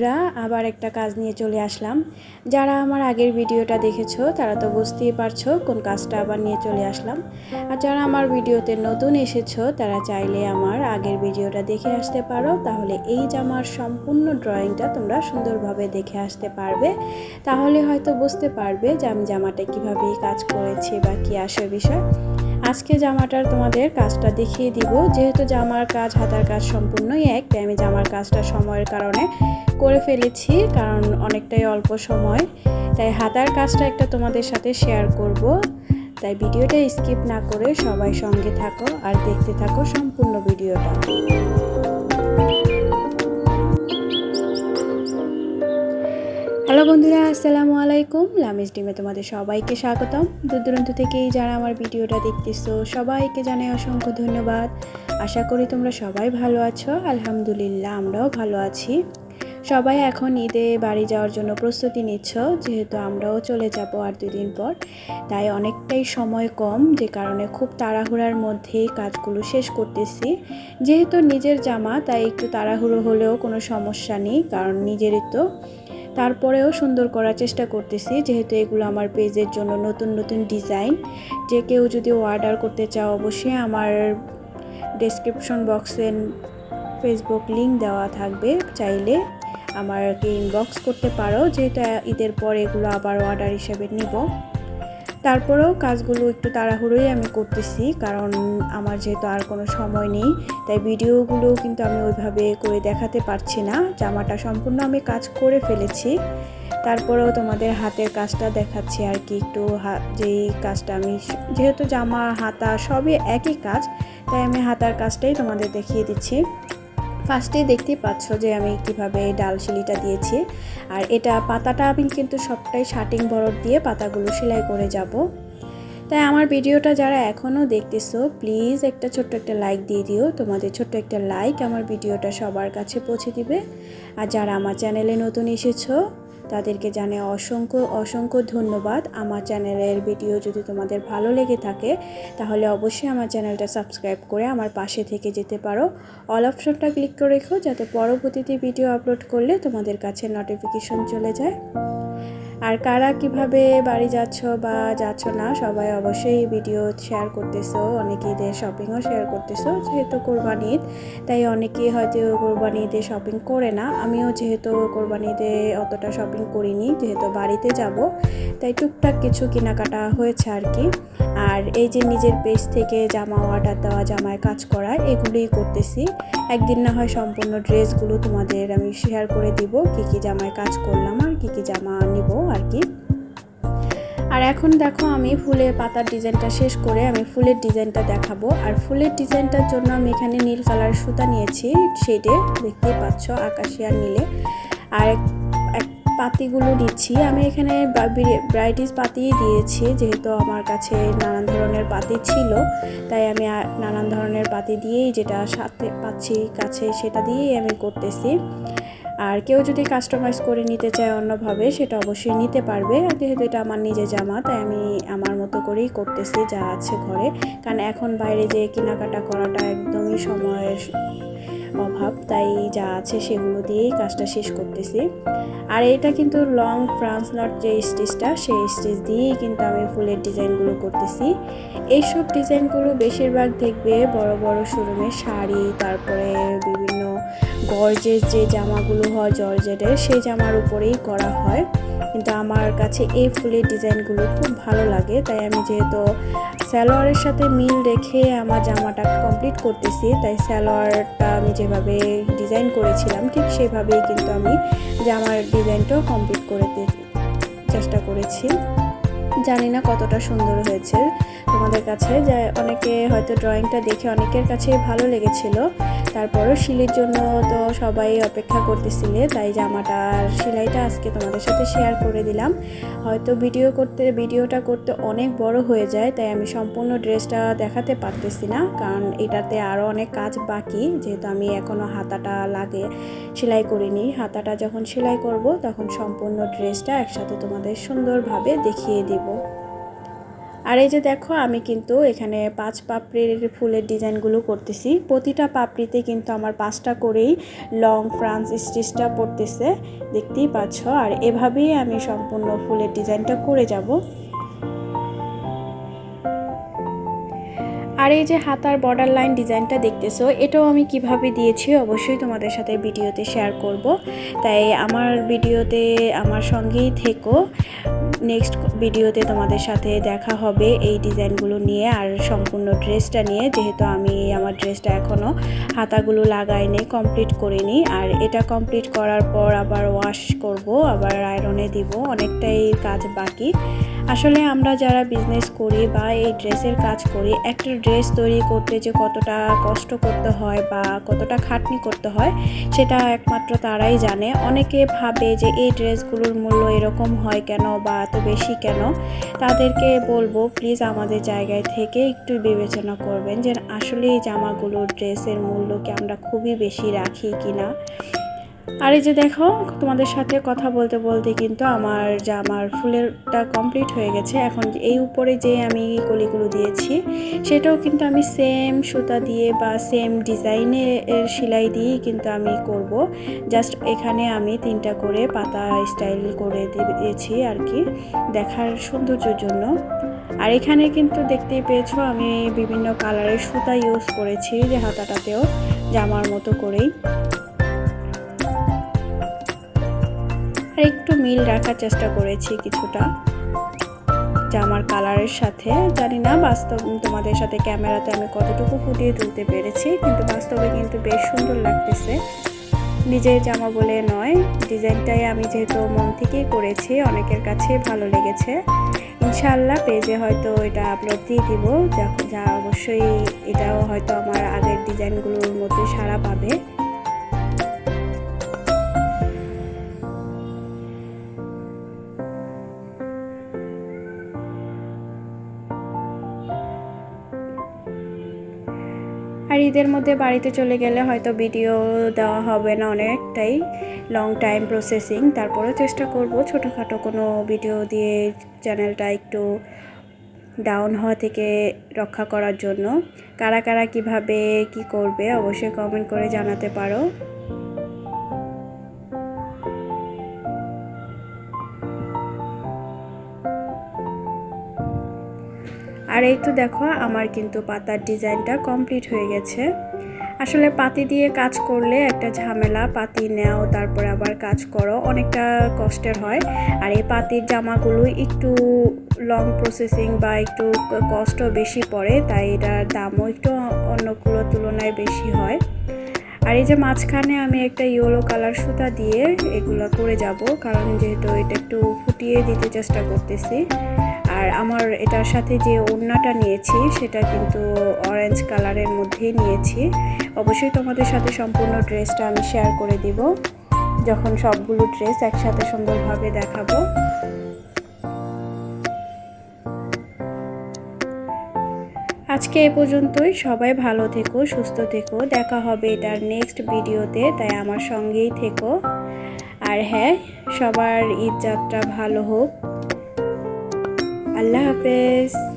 বন্ধুরা, আবার একটা কাজ নিয়ে চলে আসলাম। যারা আমার আগের ভিডিওটা দেখেছ, তারা তো বুঝতেই পারছ কোন কাজটা আবার নিয়ে চলে আসলাম। আর যারা আমার ভিডিওতে নতুন এসেছ, তারা চাইলে আমার আগের ভিডিওটা দেখে আসতে পারো। তাহলে এই জামার সম্পূর্ণ ড্রয়িংটা তোমরা সুন্দরভাবে দেখে আসতে পারবে। তাহলে হয়তো বুঝতে পারবে যে আমি জামাটা কীভাবে কাজ করেছি বা কী আসে বিষয়। আজকে জামাটার তোমাদের কাজটা দেখিয়ে দিব। যেহেতু জামার কাজ, হাতার কাজ সম্পূর্ণই এক, তাই আমি জামার কাজটা সময়ের কারণে করে ফেলেছি, কারণ অনেকটাই অল্প সময়। তাই হাতার কাজটা একটা তোমাদের সাথে শেয়ার করব। তাই ভিডিওটা স্কিপ না করে সবাই সঙ্গে থাকো আর দেখতে থাকো সম্পূর্ণ ভিডিওটা। হ্যালো বন্ধুরা, আসসালামু আলাইকুম। লামিজ ডিমে তোমাদের সবাইকে স্বাগতম। দূর দূরান্ত থেকেই যারা আমার ভিডিওটা দেখতেছো, সবাইকে জানাই অসংখ্য ধন্যবাদ। আশা করি তোমরা সবাই ভালো আছো। আলহামদুলিল্লাহ, আমরাও ভালো আছি। সবাই এখন ঈদে বাড়ি যাওয়ার জন্য প্রস্তুতি নিচ্ছ, যেহেতু আমরাও চলে যাব আর দুদিন পর। তাই অনেকটাই সময় কম, যে কারণে খুব তাড়াহুড়ার মধ্যেই কাজগুলো শেষ করতেছি। যেহেতু নিজের জামা, তাই একটু তাড়াহুড়ো হলেও কোনো সমস্যা নেই, কারণ নিজেরই তো। তারপরেও সুন্দর করার চেষ্টা করতেছি, যেহেতু এগুলো আমার পেজের জন্য নতুন নতুন ডিজাইন। যে কেউ যদি অর্ডার করতে চাও, অবশ্যই আমার ডেসক্রিপশন বক্সে ফেসবুক লিঙ্ক দেওয়া থাকবে। চাইলে আমাকে ইনবক্স করতে পারো যেহেতু ঈদের পর এগুলো আবার অর্ডার হিসেবে নিব। তারপরেও কাজগুলো একটু তাড়াহুড়োই আমি করতেছি, কারণ আমার যেহেতু আর কোনো সময় নেই, তাই ভিডিওগুলো কিন্তু আমি ওইভাবে করে দেখাতে পারছি না। জামাটা সম্পূর্ণ আমি কাজ করে ফেলেছি। তারপরেও তোমাদের হাতের কাজটা দেখাচ্ছি আর কি, একটু যেই কাজটা আমি, যেহেতু জামা, হাতা সবই একই কাজ, তাই আমি হাতার কাজটাই তোমাদের দেখিয়ে দিচ্ছি। ফার্স্টেই দেখতে পাচ্ছ যে আমি কীভাবে ডাল শিলিটা দিয়েছি। আর এটা পাতাটা আমি কিন্তু সবটাই শার্টিং বরফ দিয়ে পাতাগুলো সেলাই করে যাব। তাই আমার ভিডিওটা যারা এখনও দেখতেছো প্লিজ একটা ছোট্ট একটা লাইক দিয়ে দিও। তোমাদের ছোট্ট একটা লাইক আমার ভিডিওটা সবার কাছে পৌঁছে দিবে। আর যারা আমার চ্যানেলে নতুন এসেছ তাদেরকে জানে অসংখ্য অসংখ্য ধন্যবাদ। আমার চ্যানেলের ভিডিও যদি তোমাদের ভালো লেগে থাকে, তাহলে অবশ্যই আমার চ্যানেলটা সাবস্ক্রাইব করে আমার পাশে থেকে যেতে পারো। অল অপশনটা ক্লিক করে রেখো, যাতে পরবর্তীতে ভিডিও আপলোড করলে তোমাদের কাছে নোটিফিকেশন চলে যায়। আর কারা কীভাবে বাড়ি যাচ্ছ বা যাচ্ছ না, সবাই অবশ্যই ভিডিও শেয়ার করতেছো অনেকে ঈদের শপিংও শেয়ার করতেছো যেহেতু কোরবানি ঈদ তাই অনেকেই হয়তো কোরবানি ঈদে শপিং করে না। আমিও যেহেতু কোরবানি ঈদে অতটা শপিং করিনি, যেহেতু বাড়িতে যাব, তাই টুকটাক কিছু কেনাকাটা হয়েছে আর কি। আর এই যে নিজের পেজ থেকে জামা অর্ডার দেওয়া, জামায় কাজ করা, এগুলোই করতেছি। একদিন না হয় সম্পূর্ণ ড্রেসগুলো তোমাদের আমি শেয়ার করে দিব, কী কী জামায় কাজ করলাম আর কী কী জামা নিব আর কি। আর এখন দেখো আমি ফুলের পাতার ডিজাইনটা শেষ করে আমি ফুলের ডিজাইনটা দেখাবো। আর ফুলের ডিজাইনটার জন্য আমি এখানে নীল কালার সুতা নিয়েছি শেডে দেখতেই পাচ্ছ আকাশিয়া নীলে। আর পাতিগুলো দিচ্ছি। আমি এখানে ভ্যারাইটিস পাতি দিয়েছি, যেহেতু আমার কাছে নানান ধরনের পাতি ছিল। তাই আমি নানান ধরনের পাতি দিয়েই যেটা সাথে পাচ্ছি কাছে সেটা দিয়েই আমি করতেছি। আর কেউ যদি কাস্টমাইজ করে নিতে চায় অন্যভাবে, সেটা অবশ্যই নিতে পারবে। যেহেতু এটা আমার নিজের জামা, তাই আমি আমার মতো করেই করতেছি যা আছে ঘরে। কারণ এখন বাইরে যে কেনাকাটা করাটা একদমই সময়ের অভাব, তাই যা আছে সেগুলো দিয়েই কাজটা শেষ করতেছি। আর এটা কিন্তু লং ফ্রান্স নট যে স্টিচটা সেই স্টিচ দিয়েই কিন্তু আমি ফুলের ডিজাইনগুলো করতেছি। এইসব ডিজাইনগুলো বেশিরভাগ দেখবে বড় বড় শোরুমে শাড়ি, তারপরে বিভিন্ন গর্জের যে জামাগুলো হয়, জর্জেটের, সেই জামার উপরেই করা হয়। কিন্তু আমার কাছে এই ফুলের ডিজাইনগুলো খুব ভালো লাগে। তাই আমি যেহেতু স্যালোয়ারের সাথে মিল রেখে আমার জামাটা কমপ্লিট করতেছি, তাই স্যালোয়ারটা আমি যেভাবে ডিজাইন করেছিলাম, ঠিক সেভাবেই কিন্তু আমি জামার ডিজাইনটাও কমপ্লিট করে চেষ্টা করেছি। জানি না কতটা সুন্দর হয়েছে তোমাদের কাছে। যে অনেকে হয়তো ড্রয়িংটা দেখে অনেকের কাছে ভালো লেগেছিল। তারপরও শিলির জন্য তো সবাই অপেক্ষা করতেছিলে, তাই জামাটা আর সেলাইটা আজকে তোমাদের সাথে শেয়ার করে দিলাম। হয়তো ভিডিও করতে ভিডিওটা করতে অনেক বড় হয়ে যায়, তাই আমি সম্পূর্ণ ড্রেসটা দেখাতে পারতেছি না, কারণ এটাতে আরও অনেক কাজ বাকি। যেহেতু আমি এখনও হাতাটা লাগে সেলাই করিনি, হাতাটা যখন সেলাই করব তখন সম্পূর্ণ ড্রেসটা একসাথে তোমাদের সুন্দরভাবে দেখিয়ে দেব। আর এই যে দেখো, আমি কিন্তু এখানে পাঁচ পাপড়ির ফুলের ডিজাইনগুলো করতেছি। প্রতিটা পাপড়িতে কিন্তু আমার পাঁচটা করেই লং ফ্রান্স স্টিচটা পড়তেছে। দেখতেই পাচ্ছ। আর এভাবেই আমি সম্পূর্ণ ফুলের ডিজাইনটা করে যাব। আর এই যে হাতার বর্ডার লাইন ডিজাইনটা দেখতেছো, এটাও আমি কীভাবে দিয়েছি অবশ্যই তোমাদের সাথে ভিডিওতে শেয়ার করব। তাই আমার ভিডিওতে আমার সঙ্গেই থেকো। নেক্সট ভিডিওতে তোমাদের সাথে দেখা হবে এই ডিজাইনগুলো নিয়ে আর সম্পূর্ণ ড্রেসটা নিয়ে। যেহেতু আমি আমার ড্রেসটা এখনও হাতাগুলো লাগাইনি কমপ্লিট করিনি। আর এটা কমপ্লিট করার পর আবার ওয়াশ করব, আবার আয়রনে দিব। অনেকটাই কাজ বাকি। আসলে আমরা যারা বিজনেস করি বা এই ড্রেসের কাজ করি, একটা ড্রেস তৈরি করতে যে কতটা কষ্ট করতে হয় বা কতটা খাটনি করতে হয়, সেটা একমাত্র তারাই জানে। অনেকে ভাবে যে এই ড্রেসগুলোর মূল্য এরকম হয় কেন বা এত বেশি কেন? তাদেরকে বলব প্লিজ আমাদের জায়গায় থেকে একটু বিবেচনা করবেন যে আসলে এই জামাগুলোর ড্রেসের মূল্য কি আমরা খুবই বেশি রাখি কিনা। আর এই যে দেখো, তোমাদের সাথে কথা বলতে বলতে কিন্তু আমার জামার ফুলেরটা কমপ্লিট হয়ে গেছে। এখন এই উপরে যে আমি কলিগুলো দিয়েছি, সেটাও কিন্তু আমি সেম সুতা দিয়ে বা সেম ডিজাইনের সেলাই দিয়েই কিন্তু আমি করব। জাস্ট এখানে আমি তিনটা করে পাতা স্টাইল করে দিয়েছি আর কি, দেখার সৌন্দর্যের জন্য। আর এখানে কিন্তু দেখতেই পেয়েছ, আমি বিভিন্ন কালারের সুতা ইউজ করেছি যে হাতাটাতেও, জামার মতো করেই। মিল রাখার চেষ্টা করেছি কিছুটা। জামার কালারের সাথে, জানি না বাস্তব তোমাদের সাথে ক্যামেরাতে আমি কতটুকু ফুটিয়ে তুলতে পেরেছি, কিন্তু বাস্তবে কিন্তু বেশ সুন্দর লাগতেছে। নিজের জামা বলে নয়, ডিজাইনটাই আমি যেহেতু মন থেকেই করেছি, অনেকের কাছে ভালো লেগেছে। ইনশাল্লাহ পেজে হয়তো এটা আপলোড দিয়ে দিব, যা অবশ্যই এটাও হয়তো আমার আগের ডিজাইনগুলোর মধ্যে সারা পাবে। ঈদের মধ্যে বাড়িতে চলে গেলে হয়তো ভিডিও দেওয়া হবে না অনেকটাই লং টাইম প্রসেসিং তারপরেও চেষ্টা করব ছোটোখাটো কোনো ভিডিও দিয়ে চ্যানেলটা একটু ডাউন হওয়া থেকে রক্ষা করার জন্য। কারা কারা কীভাবে কি করবে অবশ্যই কমেন্ট করে জানাতে পারো। আর এই তো দেখো, আমার কিন্তু পাতার ডিজাইনটা কমপ্লিট হয়ে গেছে। আসলে পাতি দিয়ে কাজ করলে একটা ঝামেলা, পাতি নেও, তারপরে আবার কাজ করো, অনেকটা কষ্টের হয়। আর এই পাতির জামাগুলো একটু লং প্রসেসিং বা একটু কষ্ট বেশি পড়ে, তাই এটার দামও একটু অন্যগুলোর তুলনায় বেশি হয়। আর এই যে মাঝখানে আমি একটা ইয়েলো কালার সুতা দিয়ে এগুলো করে যাব, কারণ যেহেতু এটা একটু ফুটিয়ে দিতে চেষ্টা করতেছি। আর আমার এটার সাথে যে ওড়নাটা নিয়েছি, সেটা কিন্তু অরেঞ্জ কালারের মধ্যেই নিয়েছি। অবশ্যই তোমাদের সাথে সম্পূর্ণ ড্রেসটা আমি শেয়ার করে দিব, যখন সবগুলো ড্রেস একসাথে সুন্দরভাবে দেখাবো। আজকে এ পর্যন্তই। সবাই ভালো থেকো, সুস্থ থেকো। দেখা হবে এটার নেক্সট ভিডিওতে তাই আমার সঙ্গেই থেকো। আর হ্যাঁ সবার ঈদ যাত্রা ভালো হোক। আল্লাহ হাফেজ।